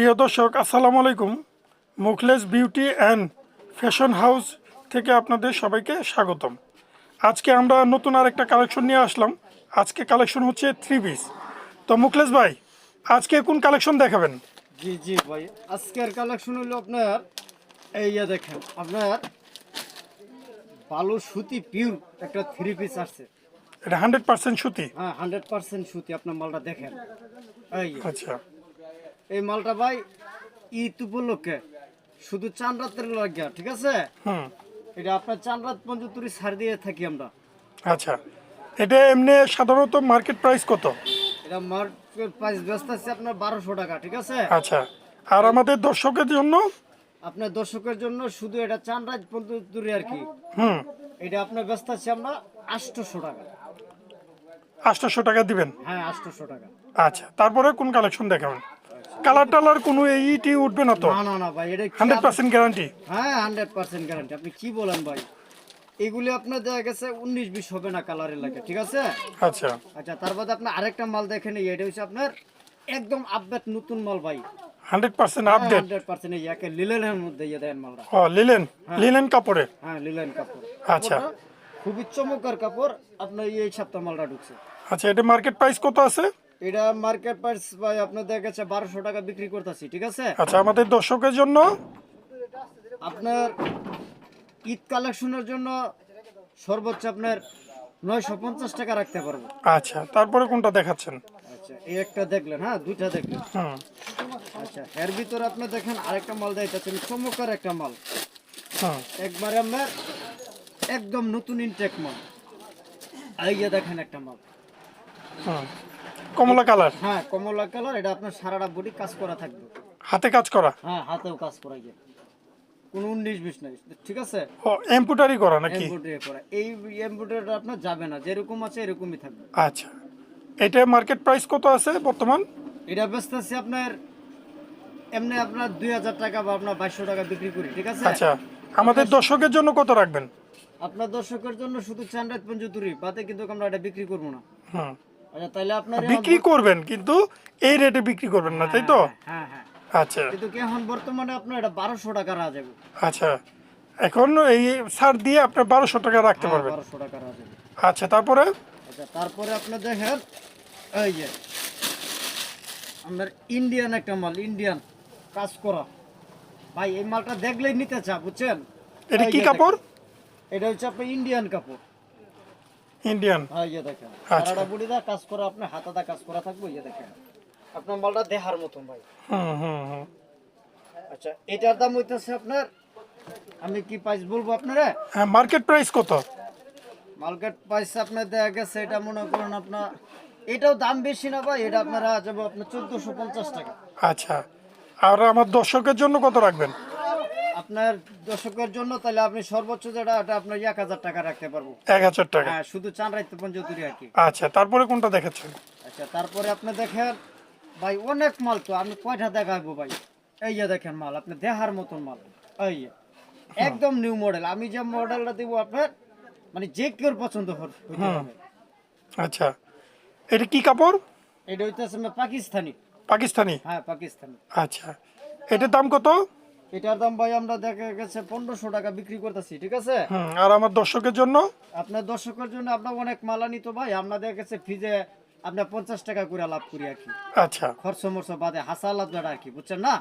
প্রিয় দর্শক আসসালামু আলাইকুম। Mukhles beauty and fashion house থেকে আপনাদের সবাইকে স্বাগতম। আজকে আমরা নতুন আর একটা কালেকশন নিয়ে আসলাম। আজকে কালেকশন হচ্ছে থ্রি পিস তো মুখলেস ভাই আজকে কোন কালেকশন দেখাবেন? জি জি ভাই আজকের কালেকশন হলো আপনার এই দেখেন আপনার ভালো সুতি পিওর একটা থ্রি পিস আসছে। এটা হান্ড্রেড পার্সেন্ট সুতি? হ্যাঁ হান্ড্রেড পার্সেন্ট সুতি আপনার মালটা দেখেন। এই আচ্ছা। এই মালটা ভাই ঈদ উপলক্ষে। শুধু চান রাতের লাগিয়া ঠিক আছে? এটা আপনার চান রাত পঞ্চতুরি ছাড় দিয়ে থাকি আমরা। আচ্ছা। এটা এমনি সাধারণত মার্কেট প্রাইস কত? এটা মার্কেট প্রাইস ব্যস্ত আছে আপনার বারোশো টাকা ঠিক আছে? আচ্ছা। আর আমাদের দর্শকের জন্য? আপনার দর্শকের জন্য শুধু এটা চান রাত পঞ্চতুরি আর কি। হুম। এটা আপনার ব্যস্ত আছে আমরা আটশোশো টাকা। আটশোশো টাকা দিবেন? হ্যাঁ আটশোশো টাকা। আচ্ছা। তারপরে কোন কালেকশন দেখাবেন? কালার টালার কোনো এইটি উঠবে না তো? না না না ভাই এটা হান্ড্রেড পার্সেন্ট গ্যারান্টি হ্যাঁ হান্ড্রেড পার্সেন্ট গ্যারান্টি আপনি কি বলেন ভাই? এগুলি আপনার দেখা গেছে উনিশ বিশ হবে না কালারের লাগে ঠিক আছে? আচ্ছা। আচ্ছা তার বাদে আপনার আরেকটা মাল দেখেন এটা হচ্ছে আপনার একদম আপডেট নতুন মাল ভাই। Hundred percent update hundred percent এই একে লিলেনের মধ্যে ইয়ে দেন মালটা। ও লিলেন লিলেন কাপড়ে? হ্যাঁ লিলেন কাপড়। আচ্ছা। খুবই চমৎকার কাপড় আপনার এই সপ্তাহ মালটা ঢুকছে। আচ্ছা এটা মার্কেট প্রাইস কত আছে? এটা মার্কেট প্রাইস ভাই আপনার দেখা গেছে বারোশো টাকা বিক্রি করতেছি ঠিক আছে? আচ্ছা আমাদের দর্শকের জন্য? আপনার ঈদ কালেকশনের জন্য সর্বোচ্চ আপনার নয়শো পঞ্চাশ টাকা রাখতে পারব। আচ্ছা তারপরে কোনটা দেখাচ্ছেন? আচ্ছা এই একটা দেখলেন হ্যাঁ দুইটা দেখলেন। হুম। আচ্ছা এর ভিতরে আপনি দেখেন আরেকটা মাল দেখাচ্ছেন চমৎকার একটা মাল। হুম। একবারে আপনার একদম নতুন ইনটেক মাল। এই যে দেখেন একটা মাল। হুম। কমলা কালার? হ্যাঁ কমলা কালার এটা আপনার সারাটা বডি কাজ করা থাকবে। হাতে কাজ করা? হ্যাঁ হাতেও কাজ করা যায়। কোনো উনিশ বিশ নাই ঠিক আছে? ও এমপুটারি করা নাকি? এমব্রয়ডারি করা। এই এমব্রয়ডারিটা আপনার যাবে না যেরকম আছে এরকমই থাকবে। আচ্ছা। এটা মার্কেট প্রাইস কত আছে বর্তমান? এটা ব্যস্ত আছে আপনার এমনি আপনার দুই হাজার টাকা বা আপনার বাইশশো টাকা বিক্রি করি ঠিক আছে? আচ্ছা। আমাদের দর্শকের জন্য কত রাখবেন? আপনার দর্শকের জন্য শুধু চান্ডাত পঞ্চতুরি বাদে কিন্তু আমরা এটা বিক্রি করব না। হুম। আপনার বিক্রি করবেন কিন্তু এই রেটে বিক্রি করবেন না তাই তো? হ্যাঁ হ্যাঁ আচ্ছা। কিন্তু এখন বর্তমানে আপনার এটা বারোশো টাকা রাখা যাবে আচ্ছা। এখন এই ছাড় দিয়ে আপনি বারোশো টাকা রাখতে পারবেন। বারোশো টাকা যাবে আচ্ছা তারপরে? আচ্ছা তারপরে আপনি দেখেন এই যে আপনার ইন্ডিয়ান একটা মাল ইন্ডিয়ান কাজ করা। ভাই এই মালটা দেখলেই নিতে চা বুঝছেন? এটা কি কাপড়? এটা হচ্ছে আপনার ইন্ডিয়ান কাপড়। ইন্ডিয়ান হ্যাঁ ইয়ে দেখেন। আচ্ছা। সারাটা বুড়িদা কাজ করা আপনার হাতাদা কাজ করা থাকবে ইয়ে দেখেন। আপনার মালটা দেহার মতন ভাই। হুম হুম হুম। আচ্ছা এটার দাম হইতেছে আপনার আমি কি প্রাইস বলব আপনারা? হ্যাঁ মার্কেট প্রাইস কত? মার্কেট প্রাইস আপনার দেখা গেছে এটা মনে করেন আপনার এটাও দাম বেশি না ভাই এটা আপনারা যাব আপনার চোদ্দশো পঞ্চাশ টাকা। আচ্ছা আর আমার দর্শকের জন্য কত রাখবেন? আপনার দর্শকের জন্য তাহলে আপনি সর্বোচ্চ যেটা এটা আপনার এক হাজার টাকা রাখতে পারব। এক হাজার টাকা। হ্যাঁ শুধু চান রাখতে পঞ্চতুরি আর কি। আচ্ছা তারপরে কোনটা দেখাচ্ছেন আচ্ছা তারপরে আপনি দেখেন ভাই অনেক মাল তো আমি কয়টা দেখাবো ভাই? এই যে দেখেন মাল আপনি দেহার মতন মাল। এই একদম নিউ মডেল আমি যে মডেলটা দিব আপনার মানে যে কেউ পছন্দ হবে আচ্ছা এটা কি কাপড়? এটা হইতেছে পাকিস্তানি। পাকিস্তানি? হ্যাঁ পাকিস্তানি। আচ্ছা এটার দাম কত? এটার দাম ভাই আমরা দেখা গেছে পনেরোশো টাকা বিক্রি করতেছি ঠিক আছে? আর আমার দর্শকের জন্য? আপনার দর্শকের জন্য আপনার অনেক মাল আনি তো ভাই আমরা দেখা গেছে ফ্রিজে আপনার পঞ্চাশ টাকা করে লাভ করি আর কি। আচ্ছা। খরচ মরচ বাদে হাসা লাভ যেটা আর কি বুঝছেন না?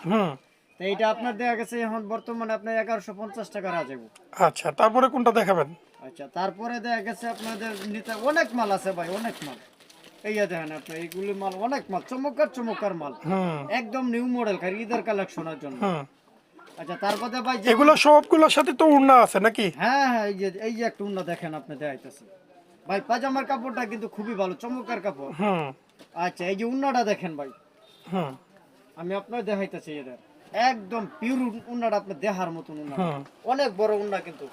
তো এইটা আপনার দেখা গেছে এখন বর্তমানে আপনার এগারোশো পঞ্চাশ টাকা রাখা যাব আচ্ছা তারপরে কোনটা দেখাবেন? আচ্ছা তারপরে দেখা গেছে আপনাদের নিতে অনেক মাল আছে ভাই অনেক মাল। এই যে দেখেন আপনি এইগুলি মাল অনেক মাল চমৎকার চমৎকার মাল। একদম নিউ মডেল খালি ঈদের কালেকশনের জন্য। আচ্ছা তারপরে ভাই এগুলো সবগুলোর সাথে তো উড়না আছে নাকি? হ্যাঁ হ্যাঁ এই যে এই যে একটা উন্না দেখেন আপনি দেখাইতেছি। ভাই পাজামার কাপড়টা কিন্তু খুবই ভালো চমৎকার কাপড়। হুম। আচ্ছা এই যে উন্নাটা দেখেন ভাই। হুম। আমি আপনার দেখাইতেছি এদের একদম পিওর উন্নাটা আপনার দেহার মতন উন্না অনেক বড় উন্না কিন্তু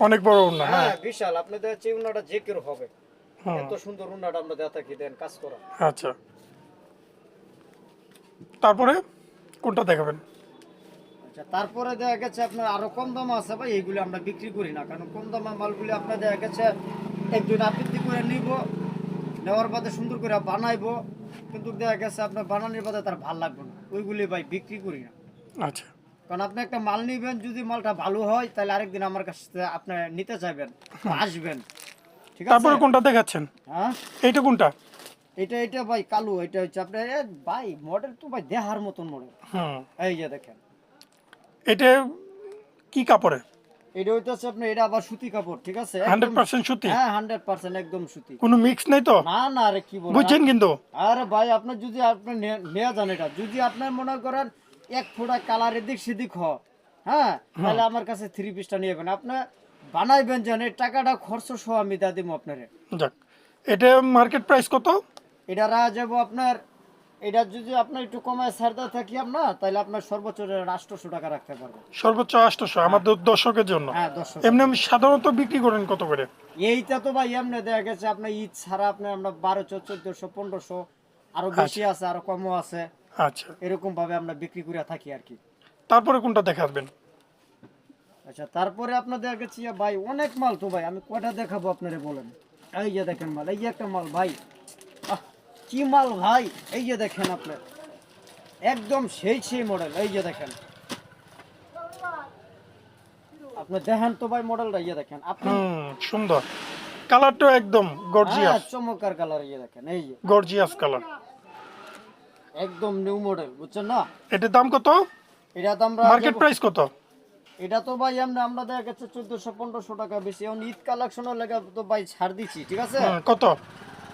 অনেক বড় উড়না হ্যাঁ। হ্যাঁ বিশাল। আপনি দেখাচ্ছি উন্নাটা যে কেউ হবে। এত সুন্দর উন্নাটা আমরা দেখা থাকি দেন কাজ করা। আচ্ছা। তারপরে কোনটা দেখাবেন? আচ্ছা তারপরে দেখা গেছে আপনার আরও কম দাম আছে ভাই এইগুলি আমরা বিক্রি করি না কারণ কম দামের মালগুলি আপনার দেখা গেছে একজন আবৃত্তি করে নিব নেওয়ার বাদে সুন্দর করে বানাইবো কিন্তু দেখা গেছে আপনার বানানোর বাদে তার ভালো লাগবে না ওইগুলি ভাই বিক্রি করি না। আচ্ছা। কারণ আপনি একটা মাল নিবেন যদি মালটা ভালো হয় তাহলে আরেকদিন আমার কাছ থেকে আপনি নিতে চাইবেন আসবেন। ঠিক আছে? তারপরে কোনটা দেখাচ্ছেন? হ্যাঁ? এইটা কোনটা? এটা এটা ভাই কালো এটা হচ্ছে আপনার ভাই মডেল তো ভাই দেহার মতন মডেল হুম। এই যে দেখেন। এটা কি কাপড়ে? এটা হইতেছে আপনার এটা আবার সুতি কাপড় ঠিক আছে? হান্ড্রেড একদম- পার্সেন্ট সুতি? হ্যাঁ হান্ড্রেড পার্সেন্ট একদম সুতি। কোনো মিক্স নেই তো? না না আরে কি বল বুঝছেন কিন্তু? আরে ভাই আপনার যদি আপনি নে- নেওয়া যান এটা যদি আপনার মনে করেন এক ফোঁটা কালার এদিক সেদিক হ হ্যাঁ তাহলে আমার কাছে থ্রি পিসটা নিয়ে যাবেন। আপনি বানাইবেন যেন এই টাকাটা খরচ সহ আমি দা দিব আপনারে। যাক এটা মার্কেট প্রাইস কত? এটা রাখা যাব আপনার এটা যদি আপনার একটু কমায় ছাড়তে থাকি আপনার তাহলে আপনার সর্বোচ্চ আটশোশো টাকা রাখতে পারবেন সর্বোচ্চ আটশোশো আমাদের দর্শকের জন্য। হ্যাঁ দর্শক এমনি আমি সাধারণত বিক্রি করেন কত করে? এইটা তো ভাই এমনি দেখা গেছে আপনার ঈদ ছাড়া আপনার আমরা বারোশো চোদ্দশো পনেরোশো আরও বেশি আছে আরও কমও আছে। আচ্ছা। এরকম ভাবে আমরা বিক্রি করে থাকি আর কি। তারপরে কোনটা দেখাবেন? আচ্ছা তারপরে আপনার দেখা গেছে ভাই অনেক মাল তো ভাই আমি কয়টা দেখাবো আপনারে বলেন? এই যে দেখেন মাল এই যে একটা মাল ভাই কি মাল ভাই এই যে দেখেন আপনার একদম সেই সেই মডেল এই যে দেখেন। আপনি দেখেন তো ভাই মডেলটা ইয়ে দেখেন। আপনি সুন্দর। কালারটা একদম গর্জিয়াস চমৎকার কালার ইয়ে দেখেন এই যে। Gorgeous colour. একদম নিউ মডেল বুঝছেন না? এটার দাম কত? এটা আমরা মার্কেট প্রাইস কত? এটা তো ভাই আমরা আমরা দেখা গেছে চোদ্দশো পনেরোশো টাকা বেশি। এখন ঈদ কালেকশনের লাগে তো ভাই ছাড় দিচ্ছি ঠিক আছে? কত?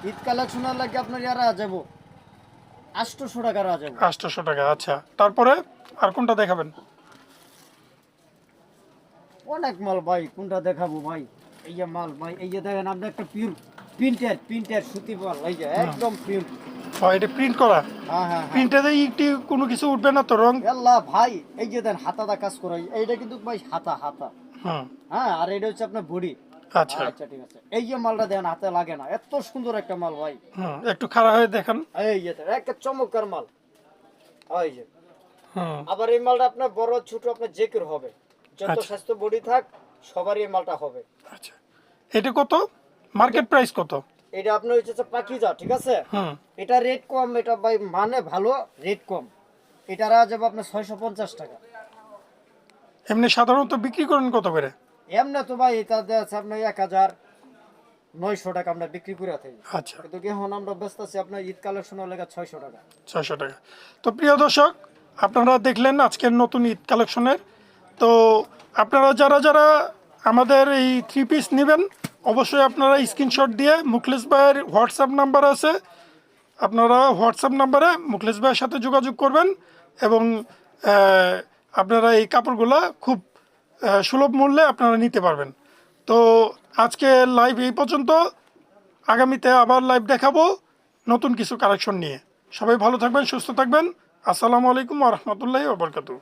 ঈদ কালেকশনের লাগে আপনার ইয়ারা যাব আটশোশো টাকা রা যাব আটশোশো টাকা আচ্ছা। তারপরে আর কোনটা দেখাবেন? অনেক মাল ভাই কোনটা দেখাবো ভাই? এই যে মাল ভাই এই যে দেখেন আপনি একটা পিওর প্রিন্টের প্রিন্টের সুতি মাল এই যে একদম পিওর ও, এটা প্রিন্ট করা? হ্যাঁ হ্যাঁ প্রিন্টে একটি কোনো কিছু উঠবে না তো রং? আল্লাহ ভাই এই যে দেন হাতাদা কাজ করে এইটা কিন্তু ভাই হাতা হাতা। হ্যাঁ আর এটা হচ্ছে আপনার বডি আচ্ছা। আচ্ছা ঠিক আছে। এই যে মালটা দেন হাতে লাগে না। এত সুন্দর একটা মাল ভাই। একটু খারাপ হয়ে দেখেন। এই যে দেন, চমৎকার মাল। এই যে। আবার এই মালটা আপনার বড় ছোট আপনার যে কেউ হবে। যত আচ্ছা। স্বাস্থ্য বডি থাক সবারই এই মালটা হবে। আচ্ছা। এটা কত? মার্কেট প্রাইস কত? এটা আপনার হচ্ছে পাকিজা ঠিক আছে? এটা রেট কম এটা ভাই মানে ভালো রেট কম। এটা যাবে আপনার ছয়শো পঞ্চাশ টাকা। এমনি সাধারণত বিক্রি করেন কত করে? এমনি তো ভাই এটা আছে আপনার এক হাজার নয়শো টাকা আমরা বিক্রি করে থাকি। আচ্ছা। কিন্তু এখন আমরা ব্যস্ত আছি আপনার ঈদ কালেকশনের লেগে ছয়শো টাকা। ছয়শো টাকা। তো প্রিয় দর্শক আপনারা দেখলেন আজকের নতুন ঈদ কালেকশনের। তো আপনারা যারা যারা আমাদের এই থ্রি পিস নেবেন অবশ্যই আপনারা স্ক্রিনশট দিয়ে মুখলেশ ভাইয়ের হোয়াটসঅ্যাপ নাম্বার আছে। আপনারা হোয়াটসঅ্যাপ নাম্বারে মুখলেশ ভাইয়ের সাথে যোগাযোগ করবেন এবং আপনারা এই কাপড়গুলো খুব সুলভ মূল্যে আপনারা নিতে পারবেন। তো আজকে লাইভ এই পর্যন্ত। আগামীতে আবার লাইভ দেখাবো নতুন কিছু কালেকশন নিয়ে। সবাই ভালো থাকবেন, সুস্থ থাকবেন। আসসালামু আলাইকুম রহমতুল্লাহ ওবরকাতু